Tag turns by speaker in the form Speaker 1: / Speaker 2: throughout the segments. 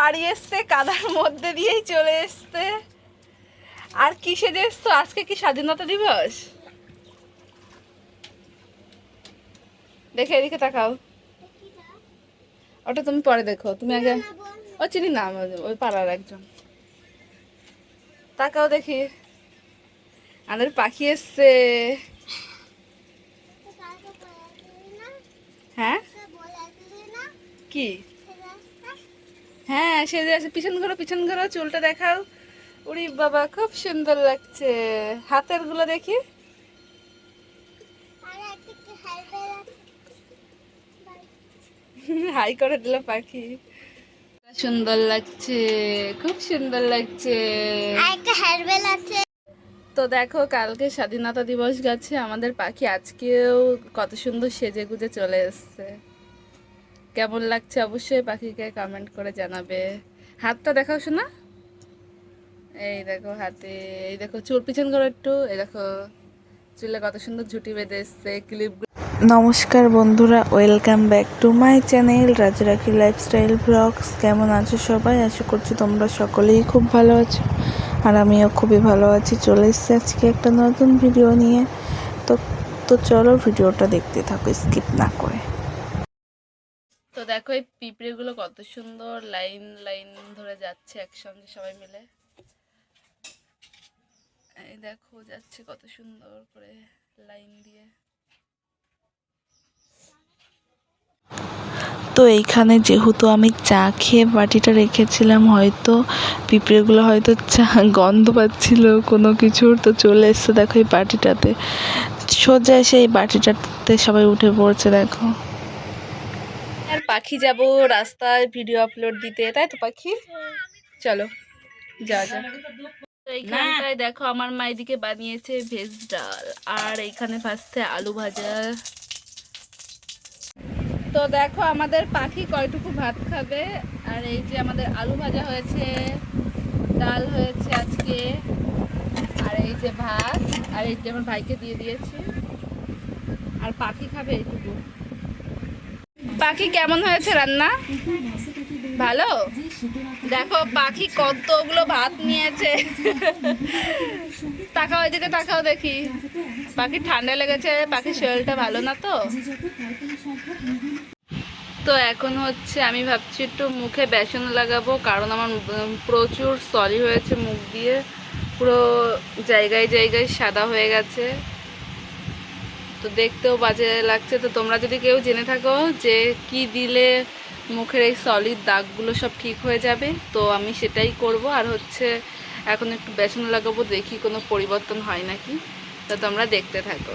Speaker 1: বাড়ি এসছে কাদার মধ্যে দিয়েই চলে এসছে। আর কিসে যে এসছো? আজকে কি স্বাধীনতা দিবস? দেখে এদিকে তাকাও। ওটা তুমি পরে দেখো তুমি আগে ও চিনি না ওই পাড়ার একজন। তাকাও দেখি। আমাদের পাখি এসছে। হ্যাঁ? কি? হ্যাঁ সেজে আছে। পিছন ঘোরো পিছন ঘোরো চুলটা দেখাও। উড়ি বাবা খুব সুন্দর লাগছে। হাতেরগুলো দেখি। হাই করে দিল পাখি। সুন্দর লাগছে খুব সুন্দর লাগছে। তো দেখো কালকে স্বাধীনতা দিবস গেছে আমাদের পাখি আজকেও কত সুন্দর সেজে গুজে চলে এসছে। কেমন লাগছে অবশ্যই পাখিকে কমেন্ট করে জানাবে। হাতটা দেখাও শোনা। এই দেখো হাতে, এই দেখো চুল পিছন করে একটু, এই দেখো চুলে কত সুন্দর ঝুটি বেঁধে এসছে ক্লিপ
Speaker 2: নমস্কার বন্ধুরা welcome back to my channel Rajrakhi lifestyle blogs কেমন আছো সবাই? আশা করছি তোমরা সকলেই খুব ভালো আছো। আর আমিও খুবই ভালো আছি। চলে এসেছি আজকে একটা নতুন ভিডিও নিয়ে। তো তো চলো ভিডিওটা দেখতে থাকো স্কিপ না করে।
Speaker 1: দেখো এই পিঁপড়েগুলো কত সুন্দর লাইন লাইন ধরে যাচ্ছে একসঙ্গে সবাই মিলে। এই দেখো যাচ্ছে কত সুন্দর করে লাইন দিয়ে।
Speaker 2: তো এইখানে যেহেতু আমি চা খেয়ে বাটিটা রেখেছিলাম, হয়তো পিঁপড়েগুলো হয়তো চা গন্ধ পাচ্ছিল কোনো কিছুর, তো চলে এসছে দেখো এই বাটিটাতে। সোজা এসে এই বাটিটাতে সবাই উঠে পড়ছে দেখো।
Speaker 1: পাখি যাব, রাস্তায় ভিডিও আপলোড দিতে, তাই তো পাখি? চলো যা যা এইখানটায় দেখো, আমার মা এদিকে বানিয়েছে ভেজ ডাল, আর এইখানে ভাজছে আলু ভাজা। তো দেখো, আমাদের পাখি কয়টুকু ভাত খাবে, আর এই যে আমাদের আলু ভাজা হয়েছে, ডাল হয়েছে আজকে, আর এই যে ভাত, আর এই যে আমার ভাইকে দিয়ে দিয়েছি। আর পাখি খাবে এইটুকু। পাখি কেমন হয়েছে রান্না? ভালো? দেখো, পাখি কতগুলো ভাত নিয়েছে। তাকাও এদিকে, তাকাও দেখি। পাখি ঠান্ডা লেগেছে পাখির শরীরটা ভালো না তো? তো এখন হচ্ছে আমি ভাবছি একটু মুখে বেসন লাগাবো, কারণ আমার প্রচুর সলি হয়েছে মুখ দিয়ে। পুরো জায়গায় জায়গায় সাদা হয়ে গেছে। দেখতেও বাজে লাগছে। তো তোমরা যদি কেউ জেনে থাকো যে কি দিলে মুখের এই সলিড দাগগুলো সব ঠিক হয়ে যাবে, তো আমি সেটাই করব। আর হচ্ছে এখন একটু বেসন লাগাবো, দেখি কোনো পরিবর্তন হয় নাকি। তো তোমরা দেখতে থাকো।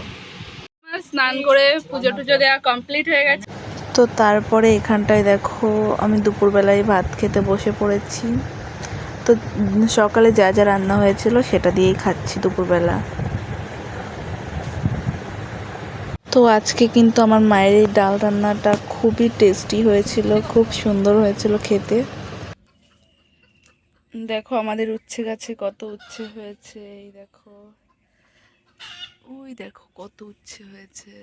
Speaker 1: স্নান করে পুজো টুজো দেওয়া কমপ্লিট হয়ে গেছে?
Speaker 2: তো তারপরে এখানটায় দেখো, আমি দুপুরবেলায় ভাত খেতে বসে পড়েছি। তো সকালে যা যা রান্না হয়েছিল সেটা দিয়েই খাচ্ছি দুপুরবেলা। তো আজকে কিন্তু আমার মায়ের এই ডাল রান্নাটা খুবই টেস্টি হয়েছিল, খুব সুন্দর হয়েছিল খেতে।
Speaker 1: দেখো আমাদের উচ্ছে গাছে কত উচ্ছে হয়েছে, এই দেখো। ওই দেখো কত উচ্ছে হয়েছে,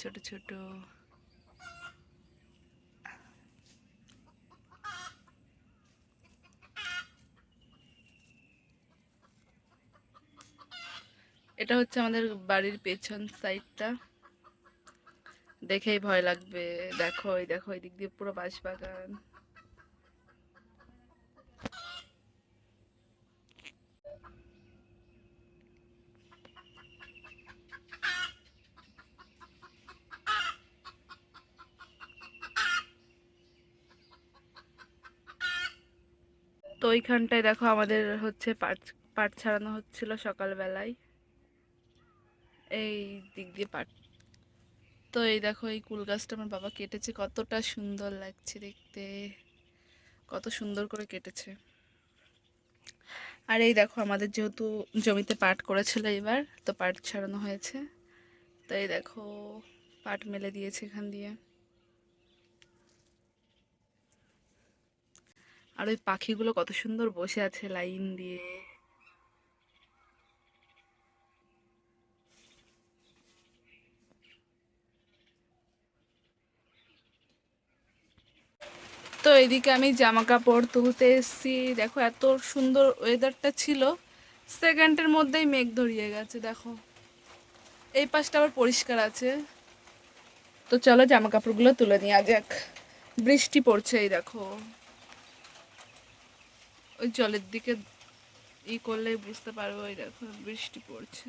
Speaker 1: ছোট ছোট। এটা হচ্ছে আমাদের বাড়ির পেছন সাইডটা দেখেই ভয় লাগবে। দেখো, এই দেখো, এই দিক দিয়ে পুরো বাঁশবাগান। তো ওইখানটায় দেখো আমাদের হচ্ছে পাট পাট ছাড়ানো হচ্ছিল সকালবেলায়। এই দিক দিয়ে পাট তো এই দেখো, এই কুল গাছটা আমার বাবা কেটেছে, কতটা সুন্দর লাগছে দেখতে। কত সুন্দর করে কেটেছে। আর এই দেখো, আমাদের যেহেতু জমিতে পাট করেছিল এবার, তো পাট ছাড়ানো হয়েছে। তো এই দেখো, পাট মেলে দিয়েছে এখান দিয়ে। আর ওই পাখিগুলো কত সুন্দর বসে আছে লাইন দিয়ে। তো এদিকে আমি জামা কাপড় তুলতে এসেছি। দেখো এত সুন্দর ওয়েদারটা ছিল। সেকেন্ডের মধ্যেই মেঘ ধরিয়ে গেছে, দেখো। এই পাশটা আবার পরিষ্কার আছে। তো চলো জামা কাপড়গুলো তুলে নিয়ে যাক বৃষ্টি পড়ছে এই দেখো। ওই জলের দিকে ই করলেই বুঝতে পারব ওই দেখো বৃষ্টি পড়ছে।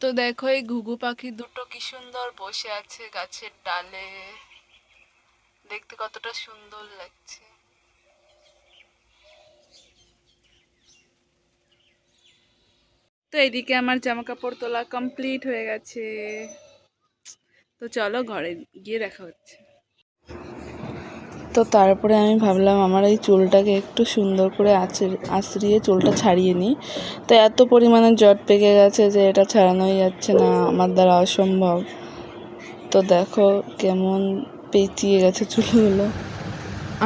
Speaker 1: তো দেখো এই ঘুঘু পাখি দুটো কি সুন্দর বসে আছে গাছের ডালে। দেখতে কতটা সুন্দর লাগছে। তো এদিকে আমার জামা কাপড় তোলা কমপ্লিট হয়ে গেছে। তো চলো ঘরে গিয়ে দেখা হচ্ছে।
Speaker 2: তো তারপরে আমি ভাবলাম আমার এই চুলটাকে একটু সুন্দর করে আঁচড় আঁচড়িয়ে চুলটা ছাড়িয়ে নিই। তো এত পরিমাণে জট পেকে গেছে যে এটা ছাড়ানোই যাচ্ছে না, আমার দ্বারা অসম্ভব। তো দেখো কেমন পেঁচিয়ে গেছে চুলগুলো।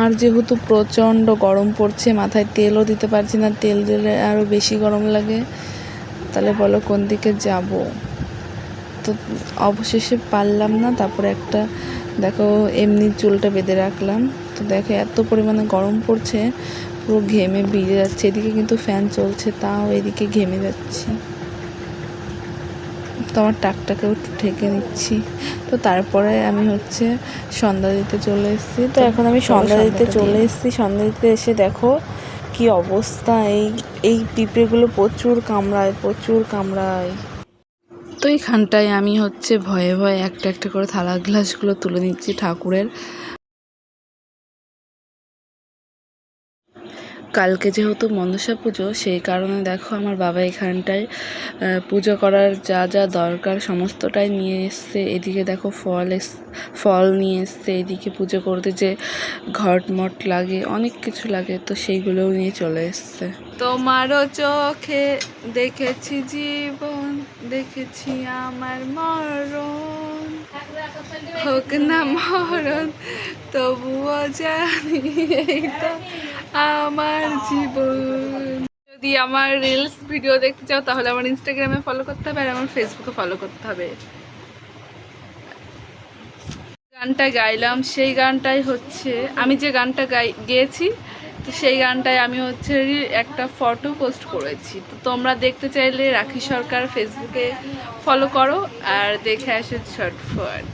Speaker 2: আর যেহেতু প্রচণ্ড গরম পড়ছে, মাথায় তেলও দিতে পারছি না, তেল দিলে আরও বেশি গরম লাগে। তাহলে বলো কোন দিকে যাব? তো অবশেষে পারলাম না, তারপরে একটা দেখো এমনি চুলটা বেঁধে রাখলাম। তো দেখো এত পরিমাণে গরম পড়ছে পুরো ঘেমে ভিজে যাচ্ছে। এদিকে কিন্তু ফ্যান চলছে তাও এদিকে ঘেমে যাচ্ছে। তো আমার টাকটাকেও একটু ঠেকে নিচ্ছি। তো তারপরে আমি হচ্ছে সন্ধ্যা দিতে চলে এসেছি। তো এখন আমি সন্ধ্যা দিতে চলে এসেছি। সন্ধ্যা দিতে এসে দেখো কি অবস্থা। এই এই পিঁপড়েগুলো প্রচুর কামড়ায় প্রচুর কামড়ায়। তো এইখানটায় আমি হচ্ছে ভয়ে ভয়ে একটা একটা করে থালা গ্লাসগুলো তুলে নিচ্ছি ঠাকুরের। কালকে যেহেতু মনসা পুজো, সেই কারণে দেখো আমার বাবা এখানটায় পুজো করার যা যা দরকার সমস্তটাই নিয়ে এসছে। এদিকে দেখো ফল এস, ফল নিয়ে এসছে, এদিকে পুজো করতে যে ঘটমট লাগে, অনেক কিছু লাগে, তো সেইগুলোও নিয়ে চলে এসছে।
Speaker 1: তোমারও চোখে দেখেছি জীবন। দেখেছি আমার মরণ। হোক না মরণ তবুও জানি এই তো আমার জীবন। যদি আমার রিলস ভিডিও দেখতে চাও তাহলে আমার ইনস্টাগ্রামে ফলো করতে হবে আর আমার ফেসবুকে ফলো করতে হবে। গানটা গাইলাম সেই গানটাই হচ্ছে। আমি যে গানটা গাই গেয়েছি তো সেই গানটায় আমি হচ্ছে একটা ফটো পোস্ট করেছি। তো তোমরা দেখতে চাইলে রাখি সরকার ফেসবুকে ফলো করো আর দেখে আসো ছটফট